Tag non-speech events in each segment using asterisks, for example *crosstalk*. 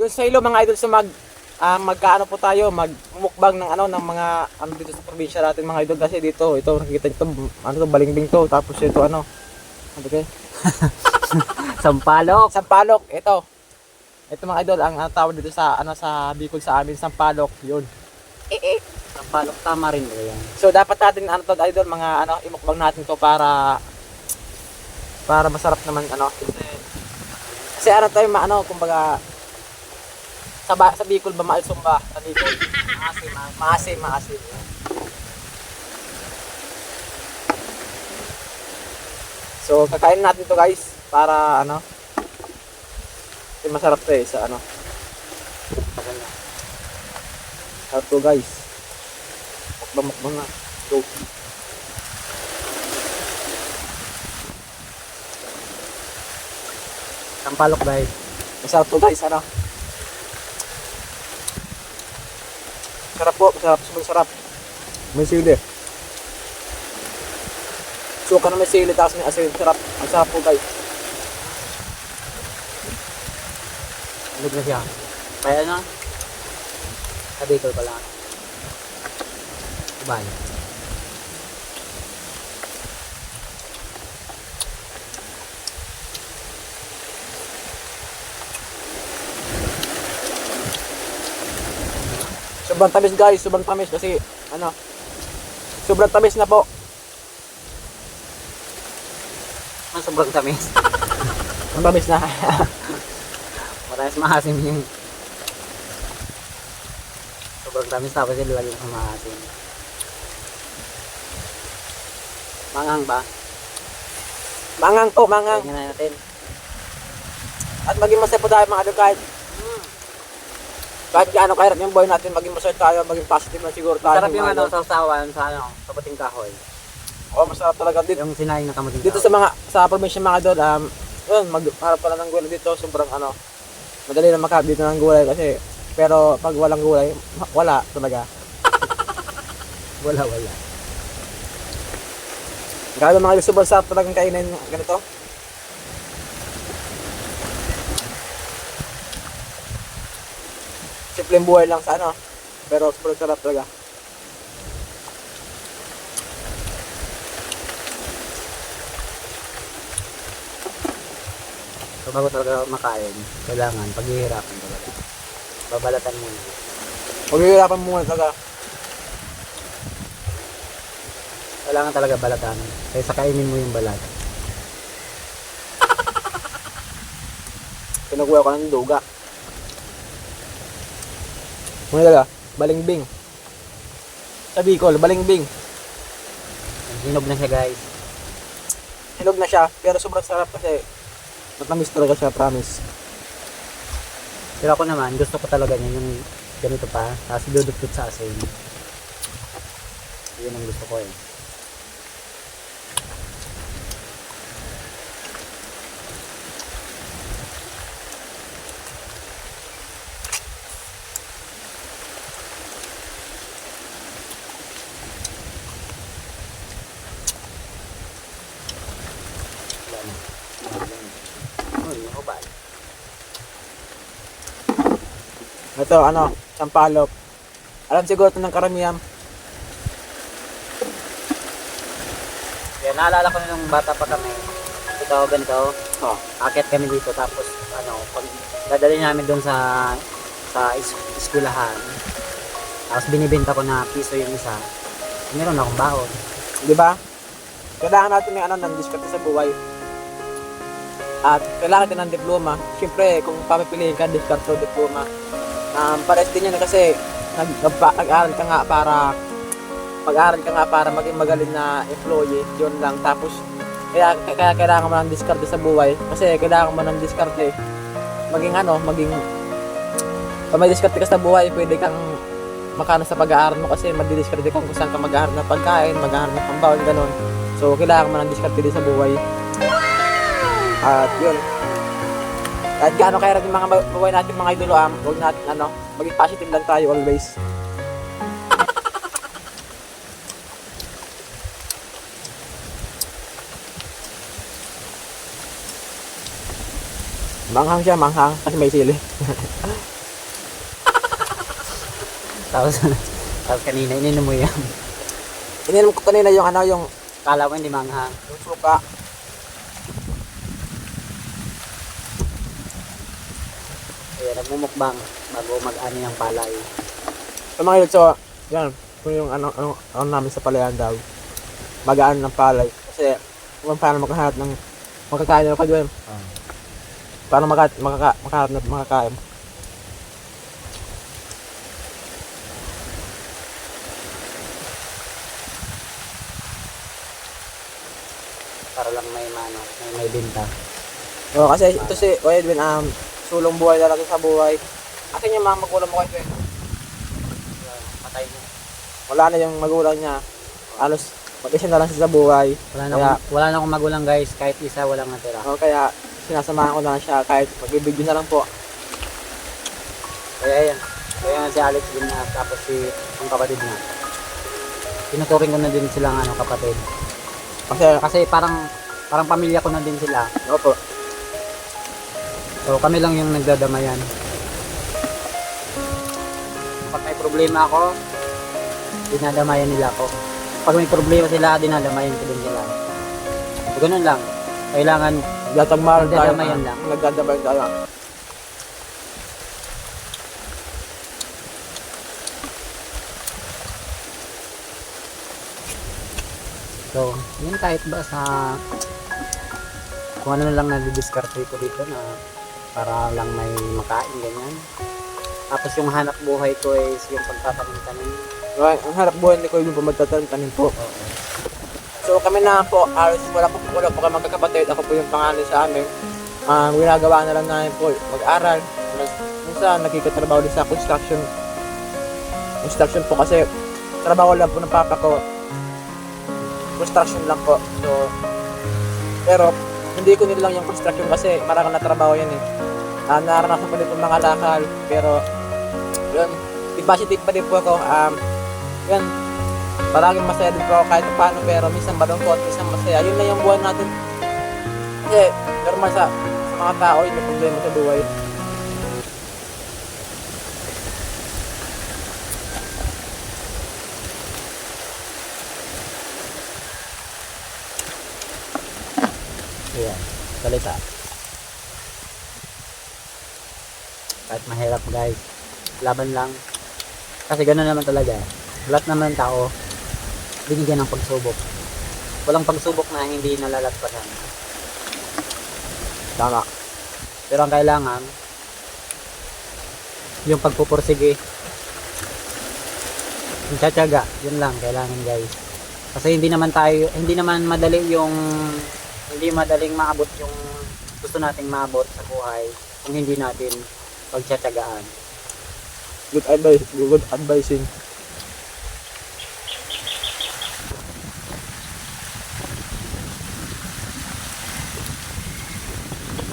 Yun sa ilo mga idol sa mag ah, magkaano po tayo, magmukbang ng ano ng mga ano dito sa probinsya natin mga idol kasi dito, ito nakikita nito ano to balingbing to tapos ito ano ano kay *laughs* Sampalok. Sampalok, ito. Ito mga idol ang ang tawag dito sa ano sa Bicol sa amin Sampalok, yun. Sampalok tama rin ba yan? So dapat natin ano to idol mga ano imukbang natin to para para masarap naman ano kasi kasi ano tayo maano kumbaga sa, ba, sa Bicol ba maalsumba sa Bicol. Maasim ma- maasim maasim. So kakain natin to guys para ano kasi masarap to eh sa ano. Sarap to guys. Mukbang mukbang na. Go. Sampalok ba Masarap to guys, ano? Sarap po, masarap, sobrang sarap. May sili. Suka na may sili, tapos may asin. Sarap, ang sarap po guys. Ano na siya? Kaya? Sa Bicol pala. Kubay. Sobrang tamis guys, sobrang tamis kasi, ano, sobrang tamis na po. Ang sobrang tamis. *laughs* Ang tamis na. *laughs* Matamis maasim yun. Sobrang tamis tapos yung lagi sa maasim. Mangang ba? mangang po, mangang. Tingnan na natin. At maging masaya po tayo mga idol kahit gaano kahirap yung buhay natin, maging masaya tayo, maging positive na siguro tayo. Sarap yung ano, sa usawan sa ano, sa puting kahoy. Oo, masarap talaga dito. Yung sinaing na kamuting Dito sa mga sa probinsya mga idol, um, yun, magharap pala ng gulay dito, sobrang ano, madali na makahap dito ng gulay kasi, pero pag walang gulay, wala talaga. *laughs* Wala, wala. Grabe mga idol, sobrang sarap talagang kainin ganito. Simpleng buhay lang sa ano, pero sobrang sarap talaga. So bago talaga makain, kailangan paghihirapan talaga. Babalatan mo. Maghihirapan muna talaga. Kailangan talaga balatan. Kaysa kainin mo yung balat. Pinaguha ko ng duga. Muna talaga, balingbing. Sa Bicol, balingbing. Hinog na siya guys. Hinog na siya, pero sobrang sarap kasi matamis talaga siya, promise. Pero ako naman, gusto ko talaga niyan yung ganito pa. Tapos duduktot sa asin. Yun ang gusto ko eh. Wala na. Wala na. Oh, yung ubal. Ito, ano, sampalok. Alam siguro ito ng karamihan. Kaya naalala ko nung bata pa kami, ito, ganito, Oh. akit kami dito, tapos, ano, pag dadali namin doon sa, sa is iskulahan, tapos binibenta ko na piso yung isa, meron akong baon. Di ba? Kailangan natin ng ano, ng diskarte sa buhay. At kailangan din ng diploma. Siyempre, kung papipiliin ka, diskarte o diploma. Um, pares din yan kasi nag, nagpa- nag-aaral ka nga para pag-aaral ka nga para maging magaling na employee, yun lang. Tapos, kaya, kaya kailangan mo ng diskarte sa buhay. Kasi kailangan mo ng diskarte. Maging ano, maging pag may diskarte ka sa buhay, pwede kang makano sa pag-aaral mo kasi madidiskarte ka kung saan ka mag-aaral ng pagkain, mag-aaral ng pambaon, ganun. So, kailangan mo ng diskarte din sa buhay. At yun. Kahit gaano kaya rin yung mga buhay natin mga idolo, um, huwag natin ano, maging positive lang tayo always. Manghang siya, manghang. Kasi may sili. *laughs* Tapos, tapos kanina, ininom mo yan. Ininom ko kanina yung ano, yung, Kala mo hindi manghang. yung suka. Kaya nagmumukbang bago mag-ani ng palay. So mga idol, so, yan. Kung yung ano, ano, ano namin sa palayan daw. Magaan ng palay. Kasi, kung paano makahanap ng makakain na kagawin. Oh. Paano maka, makaka, makahanap na makakain. Para lang may mano, may may binta. Oo, kasi ito si Edwin, um, sulong buhay talaga sa buhay. Akin yung mga magulang mo kasi Yan, Patay mo. wala na yung magulang niya. Alos, mag-isa na lang siya sa buhay. Wala na, Kaya- akong, wala na akong magulang guys, kahit isa walang natira. O, kaya sinasamahan ko na lang siya kahit magbibigyo na lang po. Kaya yan. Kaya si Alex din na tapos si ang kapatid niya. Tinuturing ko na din silang ano kapatid. Kasi, Kasi parang parang pamilya ko na din sila. opo, So kami lang yung nagdadamayan. Pag may problema ako, dinadamayan nila ako. Pag may problema sila, dinadamayan ko din sila. So, ganun lang. Kailangan nagtatagmaran tayo. Nagdadamayan lang. Nagdadamayan tayo. So, yun kahit ba sa kung ano na lang nadidiskarte ko dito na para lang may makain ganyan. Tapos yung hanap buhay ko is yung pagtatanim-tanim. Okay, ang harap buhay ni Kuya Edwin po. So kami na po, alos wala po wala po kami magkakapatid. Ako po yung pangalan sa amin. Um, ginagawa na lang namin po mag-aral. Nag- Minsan nagkikatrabaho din sa construction. Construction po kasi trabaho lang po ng papa ko. Construction lang po. So, pero hindi ko nilang yung construction kasi marami na trabaho yan eh. Ah, naranasan ko din po mga lakal. Pero, yun, positive pa din po ako. Um, yun, Palaging masaya din po ako kahit paano pero minsan malungkot, minsan masaya. Yun na yung buhay natin. Kasi normal sa, sa mga tao, yun yung problema sa buhay. Ayan, salita. Kahit mahirap guys, laban lang. Kasi gano'n naman talaga. Lahat naman tao, binigyan ng pagsubok. Walang pagsubok na hindi nalalagpasan. Tama. Pero ang kailangan, yung pagpupursige, yung tsatsaga, yun lang kailangan guys. Kasi hindi naman tayo, hindi naman madali yung, hindi madaling maabot yung gusto nating maabot sa buhay kung hindi natin pagtsatsagaan. Good advice, good advising.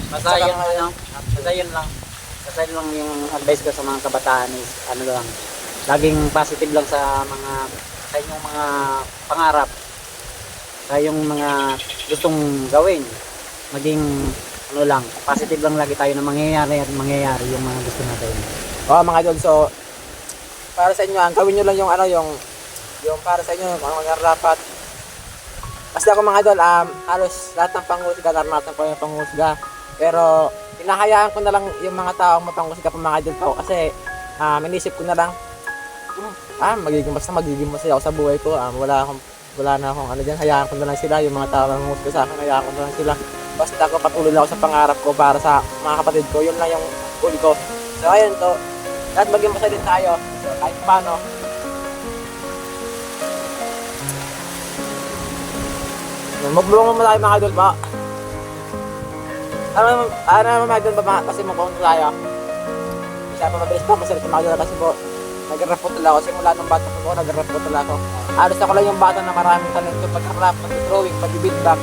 Basta yun, ano, basta yun lang. Basta yun lang yung advice ko sa mga kabataan is, ano lang, laging positive lang sa mga, sa inyong mga pangarap, sa yung mga gustong gawin. Maging, ano lang, positive lang lagi tayo na mangyayari at mangyayari yung mga gusto natin. Oh, mga idol, so para sa inyo, ang gawin nyo lang yung ano, yung yung para sa inyo, mga mga dapat. Kasi ako mga idol, um, halos lahat ng panghusga, naranasan ko yung panghusga. Pero, hinahayaan ko na lang yung mga taong mapanghusga pa mga idol ko. Kasi, um, inisip ko na lang, "Hmm, ah, magiging basta magiging masaya ako sa buhay ko. Um, wala akong, wala na akong ano dyan, hayaan ko na lang sila. Yung mga tao na husga sa akin, hayaan ko na lang sila. Basta ako patuloy lang ako sa pangarap ko para sa mga kapatid ko. Yun lang yung goal ko. So, ayun to. Lahat maging masaya din tayo. So, kahit paano. Magbulong mo tayo mga idol ba? Ano naman, ano naman mga idol ba mga- kasi magbulong tayo? Isa pa mabilis pa masarap yung mga idol kasi po nag-rap po talaga ako. Simula nung bata po ako, nag-rap po talaga ako. Alos ako lang yung bata na maraming talento pag-rap, pag-drawing, pag-beatbox.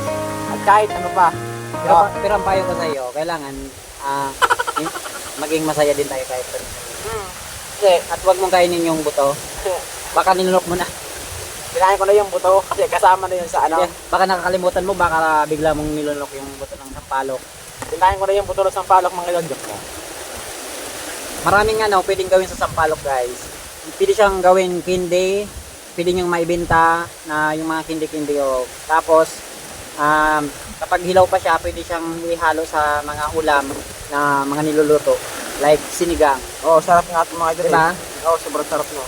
At kahit ano pa. Pero, Ah. pero ang payo ko sa iyo, kailangan *laughs* yung- maging masaya din tayo kahit pa Hmm. Kasi, At huwag mong kainin yung buto. *laughs* Baka ninunok mo na. kinain ko na yung buto kasi kasama na yun sa ano. Yan, baka nakakalimutan mo, baka bigla mong nilunok yung buto ng sampalok. Tindahin ko na yung buto ng sampalok mga. Joke lang. Maraming ano, pwedeng gawin sa sampalok guys. Pwede siyang gawin kindi, pwede niyong maibenta na yung mga kindi-kindi o. Tapos, um, kapag hilaw pa siya, pwede siyang ihalo sa mga ulam na mga niluluto. Like sinigang. Oh, sarap nga ito mga idol. Diba? Eh. Oh, sobrang sarap no.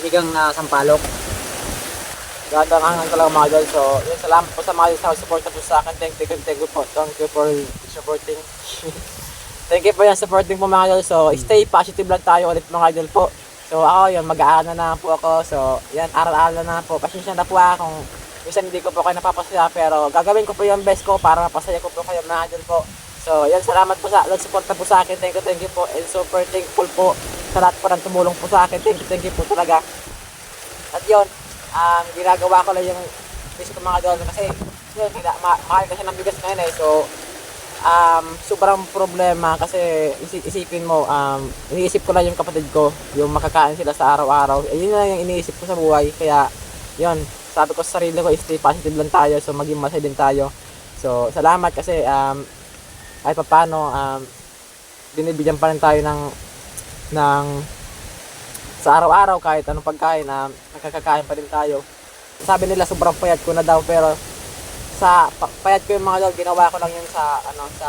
Sinigang na sampalok. Ganda ang hangan ko lang mga idol. So, yun, salamat po sa mga sa support po sa akin. Thank you, thank you po. Thank you for supporting. *laughs* thank you po yung supporting po mga idol. So, stay positive lang tayo ulit mga idol po. So, ako yun, mag-aaral na, na po ako. So, yan, aral-aral na, na po. Pasensya na po ako kung minsan hindi ko po kayo napapasaya. Pero gagawin ko po yung best ko para mapasaya ko po kayo mga idol po. So, yan, salamat po sa nag-support na po sa akin. Thank you, thank you po. And super thankful po sa lahat po ng tumulong po sa akin. Thank you, thank you po talaga. At yun, um, ginagawa ko lang yung best ko mga idol kasi yun, mahal kasi ng bigas ngayon eh. So, um, sobrang problema kasi isi- isipin mo, um, iniisip ko lang yung kapatid ko, yung makakain sila sa araw-araw. Eh, yun lang yung iniisip ko sa buhay. Kaya, yun, sabi ko sa sarili ko, stay positive lang tayo. So, maging masaya din tayo. So, salamat kasi, um, ay papano, um, binibigyan pa rin tayo ng, ng, sa araw-araw kahit anong pagkain, um, nakakakain pa rin tayo. Sabi nila sobrang payat ko na daw pero sa pa- payat ko yung mga dog, ginawa ko lang yun sa ano sa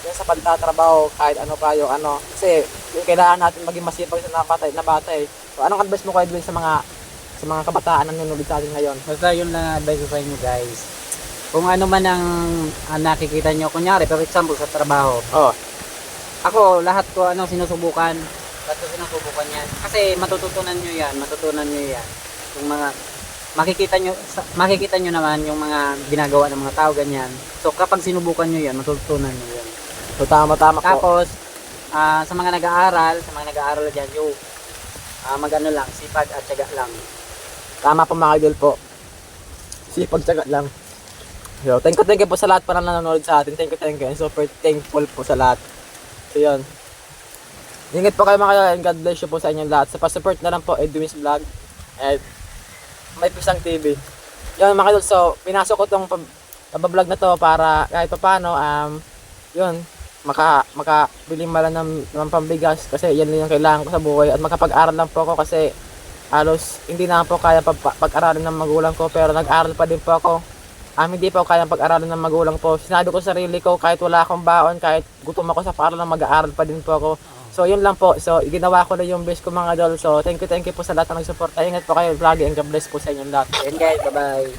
yun sa pagtatrabaho kahit ano pa yung ano kasi yung kailangan natin maging masipag sa nabatay na bata eh. So anong advice mo kay Edwin sa mga sa mga kabataan na nanonood sa atin ngayon? Basta yun lang ang advice ko sa inyo guys. Kung ano man ang, ang nakikita nyo, kunyari, for example, sa trabaho, Oh, Ako, lahat ko ano sinusubukan. Lahat ko sinusubukan yan. Kasi matututunan nyo yan, matutunan nyo yan. Yung mga makikita nyo makikita nyo naman yung mga ginagawa ng mga tao ganyan. So kapag sinubukan nyo yan, matututunan nyo yan. so tama tama po. Tapos ah, sa mga nag-aaral, sa mga nag-aaral diyan, yo ah, magano lang, sipag at tiyaga lang. Tama po mga idol po. Sipag tsaga lang. So, thank you, thank you po sa lahat pa na nanonood sa atin. Thank you, thank you. And super thankful po sa lahat. So, yun. Ingat po kayo mga and God bless you po sa inyong lahat. Sa pa-support na lang po, Edwin's Vlog. And may pisang TV. Yun mga idol, so pinasok ko tong pab- pabablog na to para kahit pa paano, um, yun, maka, makabili mala ng, ng pambigas kasi yan lang yung kailangan ko sa buhay at makapag-aral lang po ako kasi halos hindi na po kaya pag, pag-aralin ng magulang ko pero nag-aral pa din po ako. Um, hindi po kaya pag-aralin ng magulang po. Sinabi ko sa sarili ko kahit wala akong baon, kahit gutom ako sa paaralan, mag-aaral pa din po ako. So yun lang po. So ginawa ko na yung best ko mga idol. So thank you, thank you po sa lahat ng nag-support. Ingat po kayo vlog and God bless po sa inyong lahat. And guys, bye-bye.